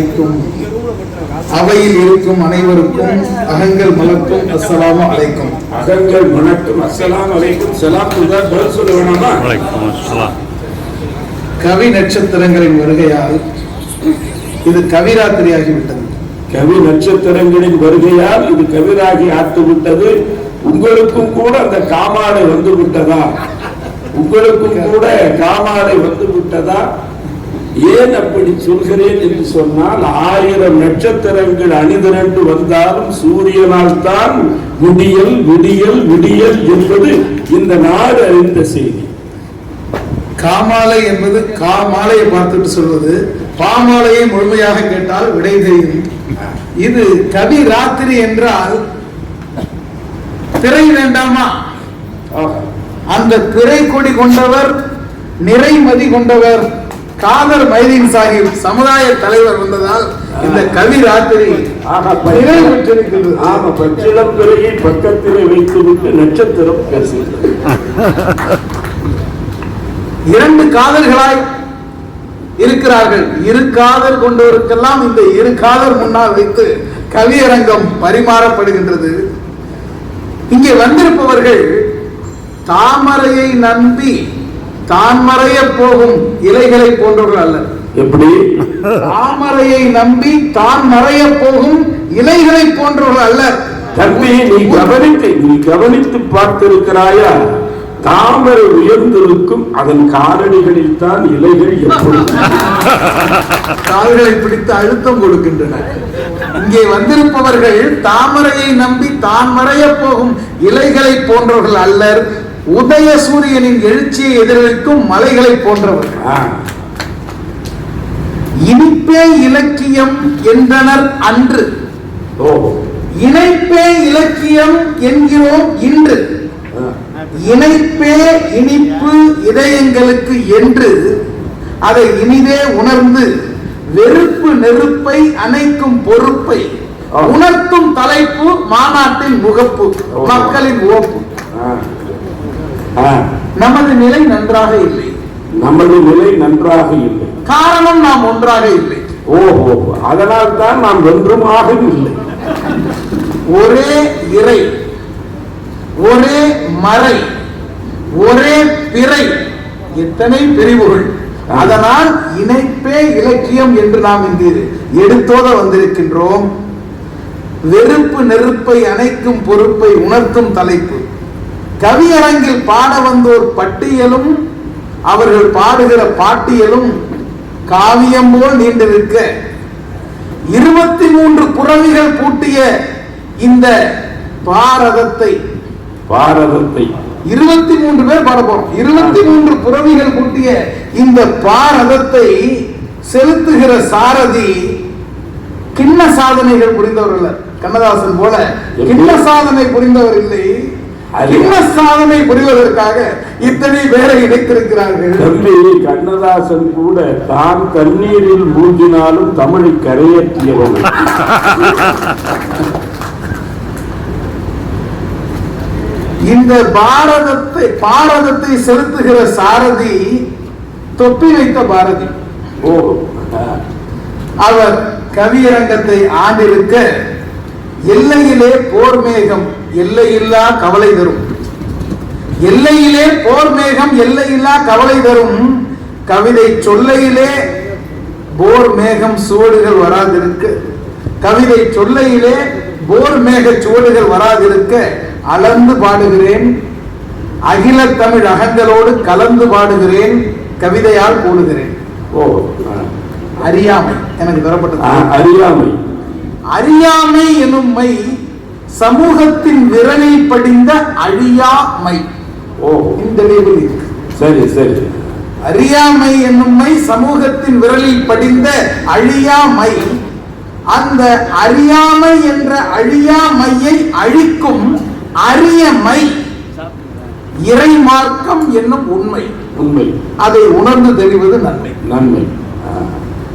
அளிக்கும் அவையில் இருக்கும் அனைவருக்கும் அகங்கள் மலர்க்கும் அஸ்ஸலாமு அலைக்கும். அகங்கள் வணக்கம் அஸ்ஸலாமு அலைக்கும். சலாம் சொல்ல வேணாமா? கவி நட்சத்திரங்களின் வருகையால் இது கவிராத்திரி ஆகிவிட்டது கவி நட்சத்திரங்களின் வருகையால் இது கவிராகி ஆத்து விட்டது உங்களுக்கும் கூட அந்த காமாலை வந்து விட்டதா? உங்களுக்கும் கூட காமாலை வந்து விட்டதா? ஏன் அப்படி சொல்கிறேன் என்று சொன்னால் ஆயிரம் நட்சத்திரங்கள் அணிதிரண்டு வந்தாலும் சூரியனால் தான் விடியல் விடியல் விடியல் என்பது இந்த நாடு அறிந்த செய்தி. காமாலை என்பது காமாலையை பார்த்துட்டு சொல்வது பாமாலையை முழுமையாக கேட்டால் விடை தெரியும். இது கவி ராத்திரி என்றால் திரை வேண்டாமா. அந்த பிறை கொடி கொண்டவர் நிறைமதி கொண்டவர். காதர் மைதீன் சாஹிப் சமுதாய தலைவர் வந்ததால் இந்த கவி ராத்திரி ஆஹா, நிறைவு பெற்றிருக்கிறது. ஆமா பச்சிளம் பிறையை பக்கத்திலே வைத்துவிட்டு நட்சத்திரம் பேசுகிறது. இரண்டு காதல்களாய் இருக்கிறார்கள். இரு காதல் கொண்டவருக்கெல்லாம் இந்த இரு காதல் முன்னால் வைத்து கவியரங்கம் பரிமாறப்படுகின்றது. இங்கே வந்திருப்பவர்கள் தாமரையை நம்பி தான் மறைய போகும் இலைகளை போன்றவர்கள் அல்ல எப்படி? தாமரையை நம்பி தான் மறைய போகும் இலைகளை போன்றவர்கள் அல்ல தம்பி நீ கவனித்து நீ கவனித்து பார்த்திருக்கிறாயா? தாமரை உயர்ந்திருக்கும் அதன் காரணிகளில் தான் இலைகள் கால்களை பிடித்து அழுத்தம் கொடுக்கின்றன. இங்கே வந்திருப்பவர்கள் தாமரையை நம்பி தான் மறைய போகும் இலைகளை போன்றவர்கள் அல்லர். உதய சூரியனின் எழுச்சியை எதிரொலிக்கும் மலைகளை போன்றவர்கள். ஆ, இனிப்பே இலக்கியம் என்றனர் அன்று. இணைப்பே இலக்கியம் என்கிறோம் இன்று. இணைப்பே இனிப்பு இதயங்களுக்கு என்று அதை இனிதே உணர்ந்து வெறுப்பு நெருப்பை அணைக்கும் பொறுப்பை. உணர்த்தும் தலைப்பு மாநாட்டின் முகப்பு. மக்களின் ஓப்பு. நமது நிலை நன்றாக இல்லை. நமது நிலை நன்றாக இல்லை. காரணம் நாம் ஒன்றாக இல்லை. ஓஹோ அதனால் தான் நாம் ஒன்றுமாக இல்லை. ஒரே இறை ஒரே மறை ஒரே பிறை எத்தனை பிரிவுகள். அதனால் இணைப்பே இலக்கியம் என்று நாம் இங்கு எடுத்தோத வந்திருக்கின்றோம். வெறுப்பு நெருப்பை அணைக்கும் பொறுப்பை உணர்த்தும் தலைப்பு. கவியரங்கில் பாட வந்தோர் பட்டியலும் அவர்கள் பாடுகிற பாட்டியலும் காவியம் போல் நீண்டிருக்க இருபத்தி மூன்று புறவிகள் பூட்டிய இந்த பாரதத்தை பாரதத்தை. இருபத்தி மூன்று பேர் பாட போறோம். இருபத்தி மூன்று புறவிகள் பூட்டிய இந்த பாரதத்தை செலுத்துகிற சாரதி கிண்ண சாதனைகள் புரிந்தவர் அல்ல கண்ணதாசன் போல கிண்ண சாதனை புரிந்தவர் இல்லை. கிண்ண சாதனை புரிவதற்காக இத்தனை பேரை இணைத்திருக்கிறார்கள். தம்பி கண்ணதாசன் கூட தான் தண்ணீரில் மூழ்கினாலும் தமிழை கரையேற்றியவன். இந்த பாரதத்தை பாரதத்தை செலுத்துகிற சாரதி தொப்பி வைத்த பாரதி. ஓ. அவர் கவியரங்கத்தை ஆண்டிருக்க எல்லையிலே போர் மேகம் எல்லையில்லா கவலை தரும். எல்லையிலே போர் மேகம் எல்லையில்லா கவலை தரும். கவிதை சொல்லையிலே போர் மேகம் சுவடுகள் வராதிருக்க. கவிதை சொல்லையிலே போர் மேக சுவடுகள் வராதிருக்க அளந்து பாடுகிறேன். அகில தமிழ் அகங்களோடு கலந்து பாடுகிறேன். கவிதையால் கூடுகிறேன் ஓ. அறியாமை. எனக்கு தரப்பட்டது அறியாமை. அறியாமை எனும் மை சமூகத்தின் விரலில் படிந்த அழியாமை ஓ. இந்த லேபிள் இருக்கு. சரி சரி. அறியாமை என்னும் மை சமூகத்தின் விரலில் படிந்த அழியாமை அந்த அறியாமை என்ற அழியாமையை அழிக்கும் அரியமை இறை மார்க்கம் என்னும் உண்மை. உண்மை. அதை உணர்ந்து தெரிவது நன்மை. நன்மை.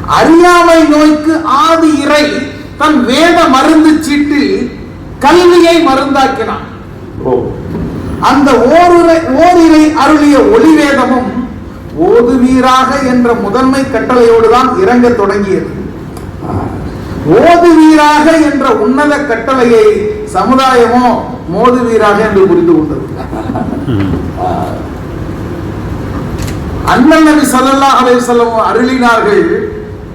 அறியாமை நோய்க்கு ஆதி இறை தன் வேத மருந்து சீட்டில் கல்வியை மருந்தாக்கினான். ஓ அந்த ஓருரை ஓரிரை அருளிய ஒளிவேதமும் ஓதுவீராக என்ற முதன்மை கட்டளையோடு தான் இறங்க தொடங்கியது. ஓதுவீராக என்ற உன்னத கட்டளையை சமுதாயமோ மோதுவீராக என்று புரிந்து கொண்டது. அண்ணன் நபி சல்லா அலைஹி அருளினார்கள்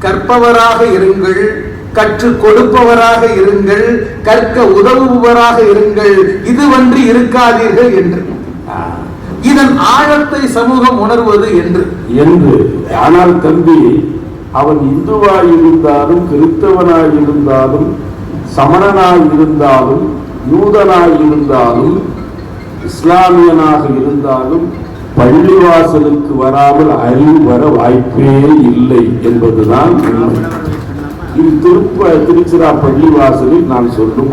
கற்பவராக இருங்கள் கற்றுக் கொடுப்பவராக இருங்கள் கற்க உதவுபவராக இருங்கள் இதுவன்றி இருக்காதீர்கள் என்று. இதன் ஆழத்தை சமூகம் உணர்வது என்று. என்று. ஆனால் தம்பி அவன் இந்துவாய் இருந்தாலும் கிறிஸ்தவனாய் இருந்தாலும் சமணனாய் இருந்தாலும் யூதனாய் இருந்தாலும் இஸ்லாமியனாக இருந்தாலும் பள்ளிவாசலுக்கு வராமல் அறிவு வர வாய்ப்பே இல்லை என்பதுதான் இது திருப்ப திருச்சிரா பள்ளிவாசலில் நான் சொல்லும்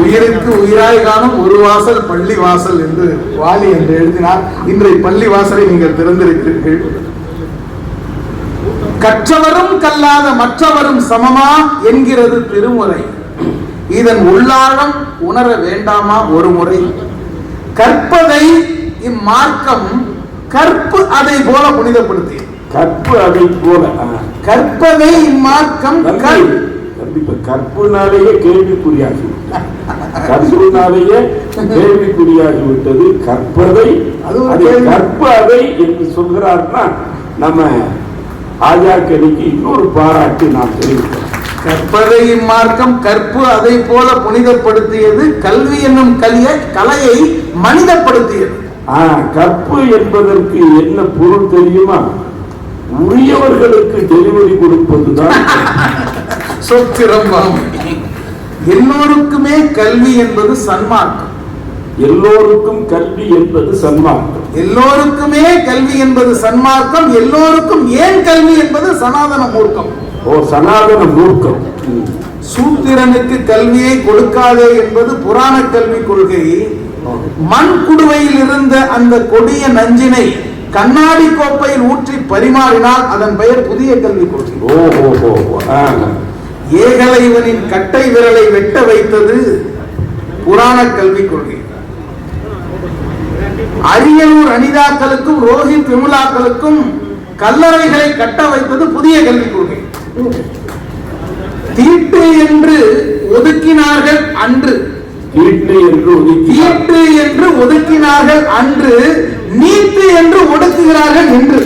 உயிருக்கு உயிராய் காணும் ஒரு வாசல் பள்ளி வாசல் என்று வாலி என்று எழுதினார். இன்றைய பள்ளி வாசலை நீங்கள் திறந்திருக்கிறீர்கள். கற்றவரும் கல்லாத மற்றவரும் சமமா என்கிறது திருமுறை. இதன் உள்ளாழம் உணர வேண்டாமா ஒரு முறை கற்பதை இம்மார்க்கம் கற்பு அதை போல புனிதப்படுத்தி கற்பு அதை போல ஆ. கற்பதை இம்மார்க்கம் இப்ப கற்புனாலேயே கேள்விக்குறியாகி விட்டது. கற்புனாலேயே கேள்விக்குறியாகி விட்டது கற்பதை அது. கற்பு அதை என்று சொல்கிறார்னா நம்ம ஆஜாக்கடிக்கு இன்னொரு பாராட்டு நாம் தெரிவிக்கிறோம் கற்பதை இம்மார்க்கம் கற்பு அதை போல புனிதப்படுத்தியது கல்வி என்னும் கலிய கலையை மனிதப்படுத்தியது கற்பு என்பதற்கு என்ன பொருள் தெரியுமா உரியவர்களுக்கு டெலிவரி கொடுப்பதுதான் சொத்திரம்பம் எல்லோருக்குமே கல்வி என்பது சன்மார்க்கம். எல்லோருக்கும் கல்வி என்பது சன்மார்க்கம். எல்லோருக்குமே கல்வி என்பது சன்மார்க்கம். எல்லோருக்கும் ஏன் கல்வி என்பது சனாதன மூர்க்கம். ஓ சனாதன மூர்க்கம். சூத்திரனுக்கு கல்வியை கொடுக்காதே என்பது புராண கல்வி கொள்கை. மண் குடுவையில் இருந்த அந்த கொடிய நஞ்சினை கண்ணாடி கோப்பையில் ஊற்றி பரிமாறினால் அதன் பெயர் புதிய கல்விக் கொள்கை. ஏகலைவனின் கட்டை விரலை வெட்ட வைத்தது புராண கல்விக் கொள்கை. அரியலூர் அனிதாக்களுக்கும் ரோஹித் விமலாக்களுக்கும் கல்லறைகளை கட்ட வைத்தது புதிய கல்விக் கொள்கை. தீட்டு என்று ஒதுக்கினார்கள் அன்று. தீட்டு என்று ஒதுக்கினார்கள் அன்று நீட்டு என்று ஒடுக்குகிறார்கள் என்று.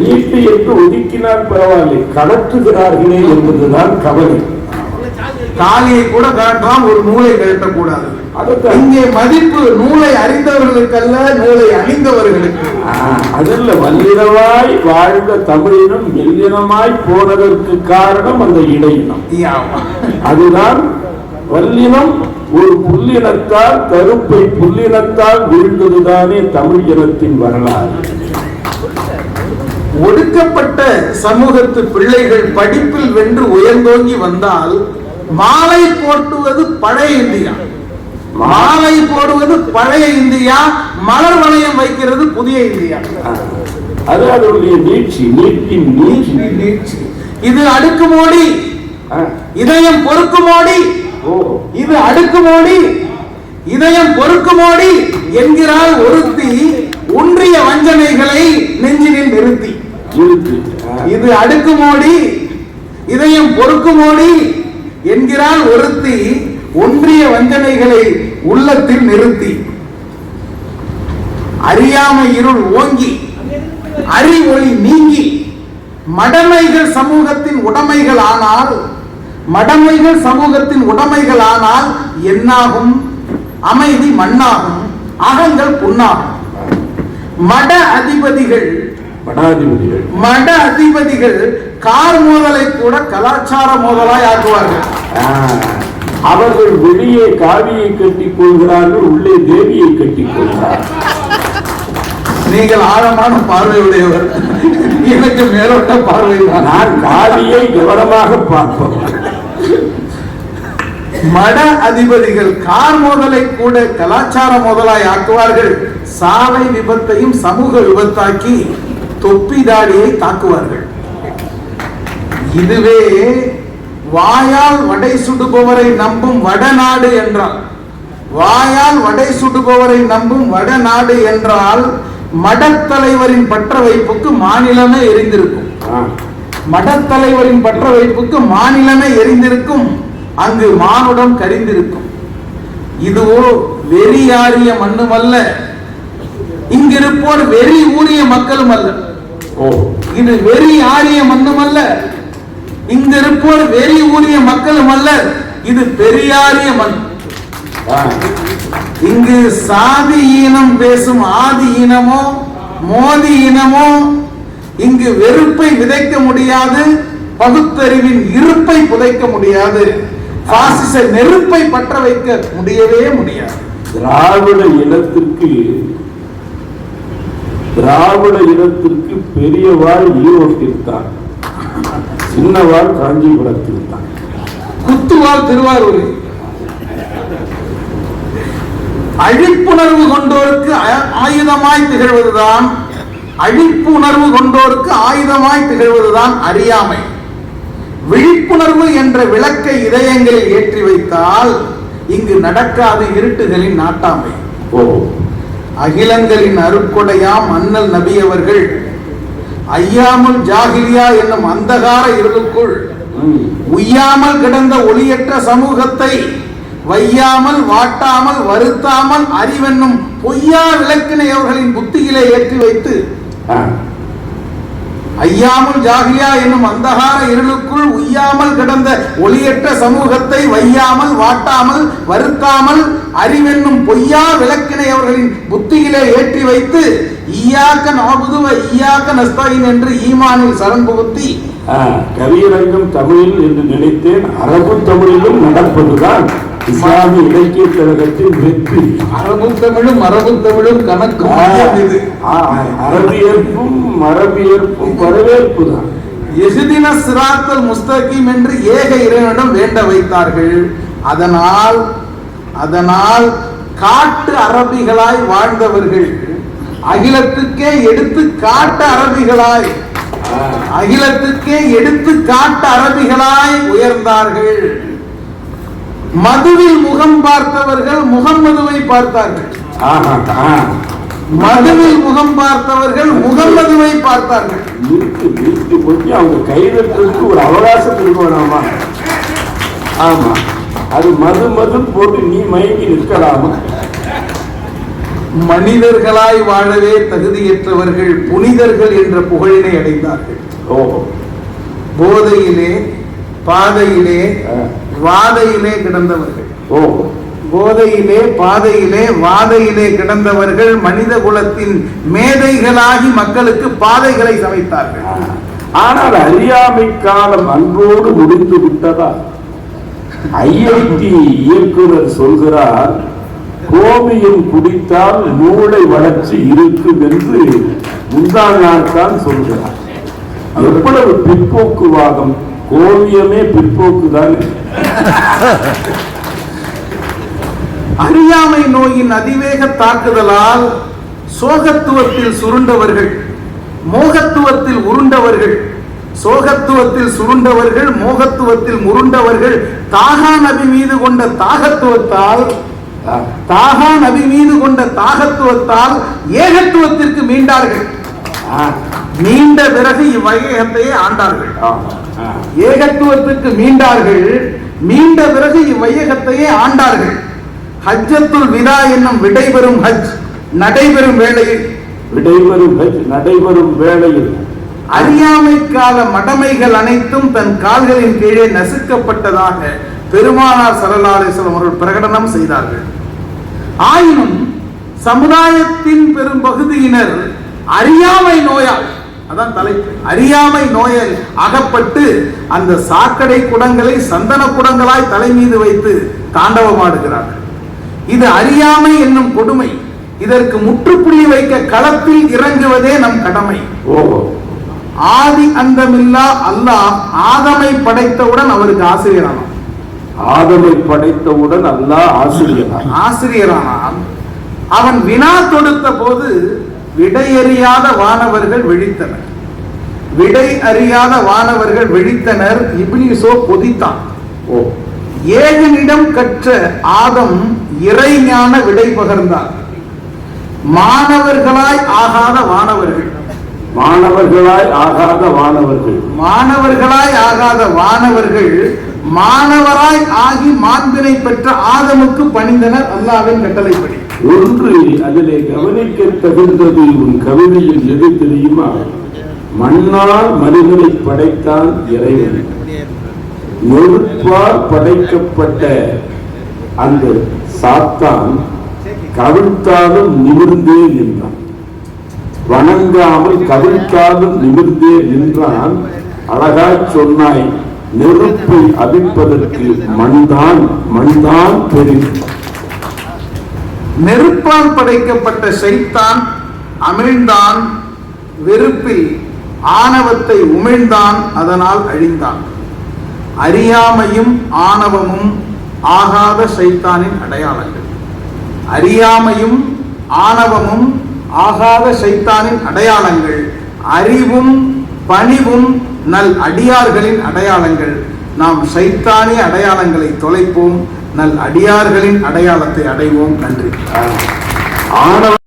நீட்டு என்று ஒதுக்கினால் பரவாயில்லை கடத்துகிறார்களே என்பதுதான் கவலை. காலியை கூட கழட்டலாம் ஒரு நூலை கழட்டக்கூடாது. இங்கே மதிப்பு நூலை அறிந்தவர்களுக்கல்ல நூலை அணிந்தவர்களுக்கு. அதில் வல்லினமாய் வாழ்ந்த தமிழினம் மெல்லினமாய் போனதற்கு காரணம் அந்த இடையினம். அதுதான் வல்லினம் ஒரு புல்லினத்தால் கருப்பை புல்லினத்தால் வீழ்ந்ததுதானே தமிழ் இனத்தின் வரலாறு. ஒடுக்கப்பட்ட சமூகத்து பிள்ளைகள் படிப்பில் வென்று உயர்ந்தோங்கி வந்தால் மாலை போட்டுவது பழைய இந்தியா. மாலை போடுவது பழைய இந்தியா மலர் வளையம் வைக்கிறது புதிய இந்தியா. அது அதனுடைய நீட்சி நீட்டின் நீட்சி நீட்சி. இது அடுக்குமோடி. இதயம் பொறுக்குமோடி. இது அடுக்குமோடி இதயம் பொறுக்குமோடி என்கிறாள் ஒருத்தி ஒன்றிய வஞ்சனைகளை நெஞ்சினில் நிறுத்தி. இது அடுக்குமோடி இதயம் பொறுக்குமோடி என்கிறாள் ஒருத்தி ஒன்றிய வஞ்சனைகளை உள்ளத்தில் நிறுத்தி. அறியாமை இருள் ஓங்கி அறி ஒளி நீங்கி மடமைகள் சமூகத்தின் உடைமைகள் ஆனால் மடமைகள் சமூகத்தின் உடைமைகள் ஆனால் என்னாகும்? அமைதி மண்ணாகும் அகங்கள் புண்ணாகும். மட அதிபதிகள் படாதிபதிகள் மட அதிபதிகள் கார் மோதலை கூட கலாச்சார மோதலாய் ஆக்குவார்கள். அவர்கள் வெளியே காவியை கட்டிக் கொள்கிறார்கள் உள்ளே தேவியை கட்டிக் கொள்கிறார்கள். நீங்கள் ஆழமான பார்வையுடையவர். எனக்கு மேலோட்ட பார்வைதான். நான் காவியை கவனமாக பார்ப்போம் மட அதிபதிகள் கார் மோதலை கூட கலாச்சார மோதலாய் ஆக்குவார்கள். சாலை விபத்தையும் சமூக விபத்தாக்கி தொப்பி தாடியை தாக்குவார்கள். இதுவே வாயால் வடை சுடுபவரை நம்பும் வடநாடு என்றால் வாயால் வடை சுடுபவரை நம்பும் வடநாடு என்றால் மடத்தலைவரின் பற்ற வைப்புக்கு மாநிலமே எரிந்திருக்கும். மடத்தலைவரின் பற்ற வைப்புக்கு மாநிலமே எரிந்திருக்கும். அங்கு மானுடம் கரிந்திருக்கும். இதுவோ வெறியாறிய மண்ணுமல்ல இங்கிருப்போர் வெறி ஊறிய மக்களும் அல்ல. ஓ. இது வெறி ஆறிய மண்ணுமல்ல இங்கிருப்போர் வெறி ஊறிய மக்களும் அல்ல இது பெரியாரிய மண். இங்கு சாதி ஈனம் பேசும் ஆதி இனமோ மோதி இனமோ இங்கு வெறுப்பை விதைக்க முடியாது பகுத்தறிவின் இருப்பை புதைக்க முடியாது. பாசிச நெருப்பை பற்ற வைக்க முடியவே முடியாது. திராவிட இனத்திற்கு திராவிட இனத்திற்கு பெரிய வாழ் ஈரோட்டில் தான் சின்ன வாழ் காஞ்சிபுரத்தில் தான் குத்துவால் திருவாரூரில். அழிப்புணர்வு கொண்டோருக்கு ஆயுதமாய் திகழ்வதுதான் அழிப்புணர்வு கொண்டோருக்கு ஆயுதமாய் திகழ்வதுதான் அறியாமை. விழிப்புணர்வு என்ற விளக்கை இதயங்களில் ஏற்றி வைத்தால் இங்கு நடக்காது இருட்டுகளின் நாட்டாமை ஓ அகிலங்களின் அருட்கொடையாம் அண்ணல் நபி அவர்கள் ஐயாமுல் ஜாகிலியா என்னும் அந்தகார இருளுக்குள். உய்யாமல் கிடந்த ஒளியற்ற சமூகத்தை வையாமல் வாட்டாமல் வருத்தாமல் அறிவென்னும் பொய்யா விளக்கினை அவர்களின் புத்தியிலே ஏற்றி வைத்து. ஐயாமுல் ஜாகிலியா என்னும் அந்தகார இருளுக்குள் உய்யாமல் கிடந்த ஒளியற்ற சமூகத்தை வையாமல் வாட்டாமல் வருத்தாமல் அறிவென்னும் பொய்யா விளக்கினை அவர்களின் புத்தியிலே ஏற்றி வைத்து ஈயாக்க நாபுதுவ ஈயாக்க நஸ்தாயின் என்று ஈமானில் சரண் புகுத்தி கவியரங்கம் தமிழில் என்று நினைத்தேன் அரபு தமிழிலும் நடப்பதுதான். இஸ்லாமிய இலக்கிய கழகத்தின் வெற்றி. அரபு தமிழும் மரபு தமிழும் கணக்கு ஆ, மையம் இது. ஆ, அரபியர்ப்பும் மரபியர்ப்பும் வரவேற்பு தான். எசுதின சிராத்தல் முஸ்தகீம் என்று ஏக இறைவனிடம் வேண்ட வைத்தார்கள். அதனால் அதனால் காட்டு அரபிகளாய் வாழ்ந்தவர்கள். அகிலத்துக்கே எடுத்து காட்டு அரபிகளாய். அகிலத்துக்கே எடுத்து காட்டு அரபிகளாய் உயர்ந்தார்கள். மதுவில் முகம் பார்த்தவர்கள் முகம்மதுவை பார்த்தார்கள். மதுவில் முகம் பார்த்தவர்கள் முகம்மதுவை பார்த்தார்கள். நிறுத்து கொஞ்சம் அவங்க கைதட்டுறதுக்கு ஒரு அவகாசம் கொடுக்க வேணாமா ஆமா. அது மது மது போட்டு நீ மயங்கி நிற்கலாமா? மனிதர்களாய் வாழவே தகுதியற்றவர்கள் புனிதர்கள் என்ற புகழினை அடைந்தார்கள். ஓஹோ. போதையிலே பாதையிலே. வாதையிலே கிடந்தவர்கள். ஓஹோ போதையிலே பாதையிலே வாதையிலே கிடந்தவர்கள் மனித குலத்தின் மேதைகளாகி மக்களுக்கு பாதைகளை சமைத்தார்கள். ஆனால் அறியாமை காலம் அன்றோடு முடிந்து விட்டதா? ஐஐடி இயக்குனர் சொல்கிறார் கோமியம் குடித்தால் மூளை வளர்ச்சி இருக்கும் என்று முந்தாள் நாள் தான் சொல்கிறார். எவ்வளவு பிற்போக்குவாதம்? கோமியமே பிற்போக்கு தான் அறியாமை நோயின் அதிவேக தாக்குதலால் சோகத்துவத்தில் சுருண்டவர்கள் மோகத்துவத்தில் உருண்டவர்கள் சோகத்துவத்தில் சுருண்டவர்கள் மோகத்துவத்தில் முருண்டவர்கள் தாகா நபி மீது கொண்ட தாகத்துவத்தால் தாகா நபி மீது கொண்ட தாகத்துவத்தால் ஏகத்துவத்திற்கு மீண்டார்கள். நீண்ட மீண்ட பிறகு இவ்வையகத்தையே ஆண்டார்கள். ஏகத்துவத்திற்கு ஏகத்துவத்துக்கு மீண்டார்கள். மீண்ட பிறகு இவ்வையகத்தையே ஆண்டார்கள். ஹஜ்ஜத்துல் விதா என்னும் விடைபெறும் ஹஜ் நடைபெறும் வேளையில். விடைபெறும் ஹஜ் நடைபெறும் வேளையில். அறியாமை கால மடமைகள் அனைத்தும் தன் கால்களின் கீழே நசுக்கப்பட்டதாக பெருமானார் வஸல்லம் அவர்கள் பிரகடனம் செய்தார்கள். ஆயினும் சமுதாயத்தின் பெரும் பகுதியினர் அறியாமை நோயால் அதான் தலைப்பு அறியாமை நோயால் அகப்பட்டு அந்த சாக்கடை குடங்களை சந்தன குடங்களாய் தலை மீது வைத்து தாண்டவமாடுகிறார்கள் இது அறியாமை என்னும் கொடுமை. இதற்கு முற்றுப்புள்ளி வைக்க களத்தில் இறங்குவதே நம் கடமை. ஓஹோ. ஆதி அந்தமில்லா அல்லாஹ் ஆதமை படைத்தவுடன் அவருக்கு ஆசிரியரானான். ஆதமை படைத்தவுடன் அல்லாஹ் ஆசிரியர். ஆசிரியரானான். அவன் வினா தொடுத்த போது விடையறியாத வானவர்கள் விழித்தனர். விடை அறியாத வானவர்கள் விழித்தனர். இப்லீசோ கொதித்தான் ஓ ஏகனிடம் கற்ற ஆதம் இறைஞான விடை பகர்ந்தார். மாணவர்களாய் ஆகாத வானவர்கள். மாணவர்களாய் ஆகாத வானவர்கள். மாணவர்களாய் ஆகாத வானவர்கள் மாணவராய் ஆகி மாண்பினை பெற்ற ஆதமுக்கு பணிந்தனர் அல்லாவின் கட்டளைப்படி. ஒன்று அதிலே கவனிக்க தகுந்தது உன் கவிதையில் எது தெரியுமா? மண்ணால் மனிதனை படைத்தான் இறைவன். நெருப்பால் படைக்கப்பட்ட அந்த சாத்தான் கவிழ்த்தாலும் நிமிர்ந்தே நின்றான். வணங்காமல் கவிழ்த்தாலும் நிமிர்ந்தே நின்றான். அழகாய் சொன்னாய் நெருப்பை அவிப்பதற்கு மண்தான் மண்தான் பெரிய நெருப்பால் படைக்கப்பட்ட சைத்தான் அமிழ்ந்தான் வெறுப்பில் ஆணவத்தை உமிழ்ந்தான் அதனால் அழிந்தான். அறியாமையும் ஆணவமும் ஆகாத சைத்தானின் அடையாளங்கள். அறியாமையும் ஆணவமும் ஆகாத சைத்தானின் அடையாளங்கள். அறிவும் பணிவும் நல் அடியார்களின் அடையாளங்கள். நாம் சைத்தானிய அடையாளங்களை தொலைப்போம். நல் அடியார்களின் அடையாளத்தை அடைவோம். நன்றி. ஆணவ